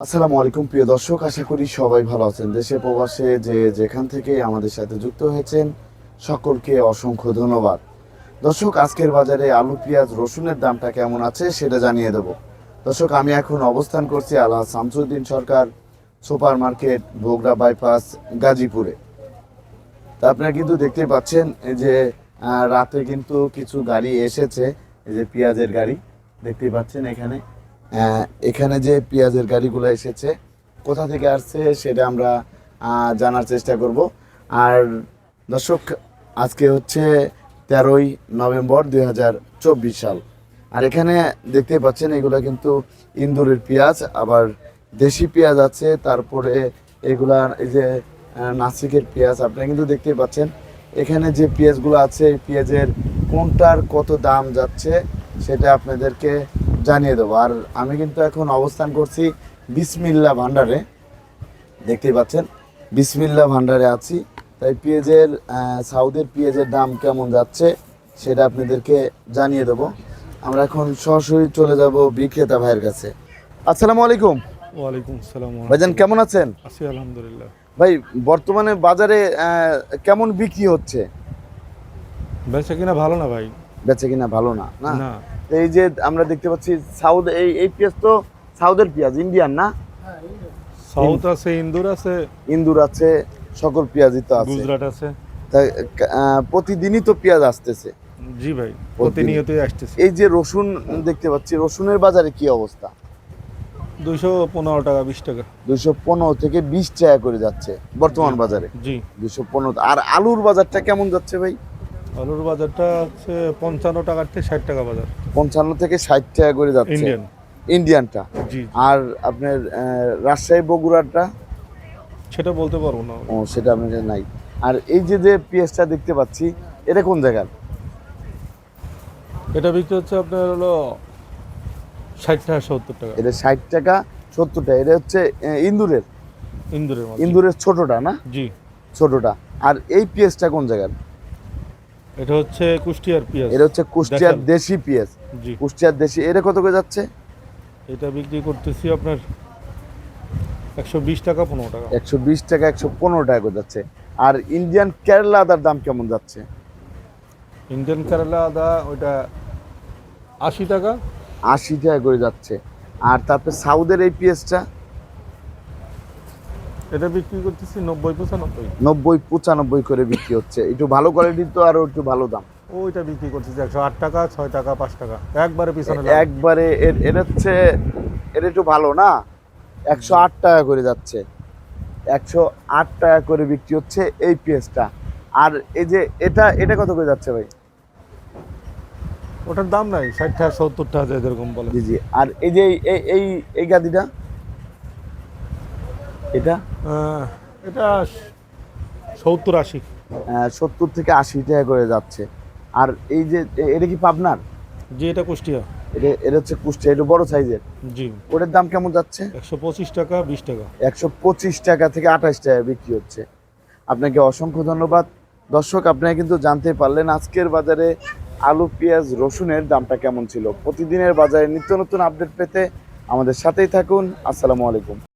আসসালামু আলাইকুম, প্রিয় দর্শক। আশা করি সবাই ভালো আছেন। দেশে প্রবাসে যে যেখান থেকে আমাদের সাথে যুক্ত হয়েছেন, সকলকে অসংখ্য ধন্যবাদ। দর্শক, আজকের বাজারে আলু, পেঁয়াজ, রসুনের দামটা কেমন আছে সেটা জানিয়ে দেব। দর্শক, আমি এখন অবস্থান করছি আল্লাহ Shamsuddin Sarkar super market Bogura bypass, গাজীপুরে। তা আপনারা কিন্তু দেখতে পাচ্ছেন যে রাতে কিন্তু কিছু গাড়ি এসেছে, এই যে পেঁয়াজের গাড়ি দেখতেই পাচ্ছেন এখানে। এখানে যে পেঁয়াজের গাড়িগুলো এসেছে, কোথা থেকে আসছে সেটা আমরা জানার চেষ্টা করব। আর দর্শক, আজকে হচ্ছে তেরোই নভেম্বর দুই হাজার চব্বিশ সাল। আর এখানে দেখতেই পাচ্ছেন, এগুলো কিন্তু ইন্দুরের পেঁয়াজ, আবার দেশি পেঁয়াজ আছে, তারপরে এগুলা, এই যে নাসিকের পেঁয়াজ, আপনারা কিন্তু দেখতেই পাচ্ছেন। এখানে যে পেঁয়াজগুলো আছে পেঁয়াজের কোনটার কত দাম যাচ্ছে, সেটা আপনাদেরকে জানিয়ে দেবো। আর আমি কিন্তু এখন অবস্থান করছি বিসমিল্লা ভান্ডারে। দেখতেই পাচ্ছেন বিসমিল্লা ভান্ডারে আছি। তাই পেঁয়াজের সাউদের পেঁয়াজের দাম কেমন যাচ্ছে সেটা আপনাদেরকে জানিয়ে দেবো। আমরা এখন সরাসরি চলে যাব বিক্রেতা ভাইয়ের কাছে। আসসালামু আলাইকুম। ওয়ালাইকুম আসসালাম ভাইজান কেমন আছেন? আছি আলহামদুলিল্লাহ। ভাই বর্তমানে বাজারে কেমন বিক্রি হচ্ছে? বেচা কিনা ভালো না ভাই। বেচে কিনা ভালো না না? এই যে আমরা দেখতে পাচ্ছি সাউথ এই এই পেঁয়াজ তো সাউথের পেঁয়াজ ইন্ডিয়ান না? সাউথ আছে ইন্দোর আছে। ইন্দুর আছে সকল পেঁয়াজই তো আছে। গুজরাট আছে। প্রতিদিনই তো পেঁয়াজ আসতেছে। জি ভাই প্রতিনিয়তই আসতেছে। এই যে রসুন দেখতে পাচ্ছি রসুনের বাজারে কি অবস্থা? দুইশো পনেরো টাকা বিশ টাকা। দুইশো পনেরো থেকে বিশ টাকা করে যাচ্ছে বর্তমান বাজারে। জি। দুইশো পনেরো আর আলুর বাজারটা কেমন যাচ্ছে ভাই? আলুর বাজারটা হচ্ছে পঞ্চান্ন টাকার থেকে ষাট টাকা বাজার। পঞ্চান্ন থেকে ষাট টাকা করে যাচ্ছে। ইন্ডিয়ান ইন্ডিয়ানটা জি আর আপনার রাজশাহী বগুড়াটা? সেটা বলতে পারব না। ও সেটা আপনার নাই। আর এই যে যে পেঁয়াজটা দেখতে পাচ্ছি এটা কোন জায়গার? এটা বিক্রি হচ্ছে আপনার হলো ষাট টাকা সত্তর টাকা। এটা ষাট টাকা সত্তর টাকা। এটা হচ্ছে ইন্দুরের। ইন্দোরের ইন্দুরের ছোটটা না? জি। ছোটটা। আর এই পেঁয়াজটা কোন জায়গার? এটা হচ্ছে কুষ্টিয়ার পেঁয়াজ। এটা হচ্ছে কুষ্টিয়ার দেশি পেঁয়াজ। জি। কুষ্টিয়ার দেশি। এটা কত করে যাচ্ছে? এটা বিক্রি করতেছি আপনার একশো বিশ টাকা পনেরো টাকা। একশো বিশ টাকা একশো পনেরো টাকা করে যাচ্ছে। আর ইন্ডিয়ান কেরালা আদার দাম কেমন যাচ্ছে? ইন্ডিয়ান কেরালা আদা ওইটা আশি টাকা। আশি টাকা করে যাচ্ছে। আর তারপরে সাউদের এই পেঁয়াজটা? এটা বিক্রি করতেছি নব্বই পঁচানব্বই। নব্বই পঁচানব্বই করে বিক্রি হচ্ছে। একটু ভালো কোয়ালিটির তো আরও একটু ভালো দাম। ওইটা বিক্রি করতেছি একশো আট টাকা ছয় টাকা পাঁচ টাকা। একবারে পিছনে একবারে এর- এটা হচ্ছে এটা একটু ভালো না? একশো আট টাকা করে যাচ্ছে। একশো আট টাকা করে বিক্রি হচ্ছে এই পেঁয়াজটা আর এই যে এটা এটা কত করে যাচ্ছে ভাই? ওটার দাম নাই ষাট টাকা সত্তর টাকা যায় এরকম বলে। জি জি। আর এই যে এই এই গাদিটা? এটা? এটা সত্তর আশি। সত্তর থেকে আশি টাকা করে যাচ্ছে। আর এই যে এটা কি পাবনার? যে এটা কুষ্টিয়া। এটা এটা হচ্ছে কুষ্টিয়া এটা বড় সাইজের? জি। ওটার দাম কেমন যাচ্ছে? একশো পঁচিশ টাকা বিশ টাকা। একশো পঁচিশ টাকা থেকে আঠাশ টাকা বিক্রি হচ্ছে। আপনাকে অসংখ্য ধন্যবাদ। দর্শক আপনারা কিন্তু জানতে পারলেন আজকের বাজারে আলু পেঁয়াজ রসুনের দামটা কেমন ছিল। প্রতিদিনের বাজারে নিত্য নতুন আপডেট পেতে আমাদের সাথেই থাকুন। আসসালামু আলাইকুম।